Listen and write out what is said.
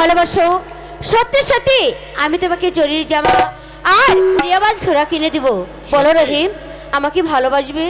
ভালোবাসো। সত্যি সত্যি, আমি তোমাকে জরির জামা আর রেওয়াজ ঘোড়া কিনে দিব। বলো রহিম, আমাকে ভালোবাসবে?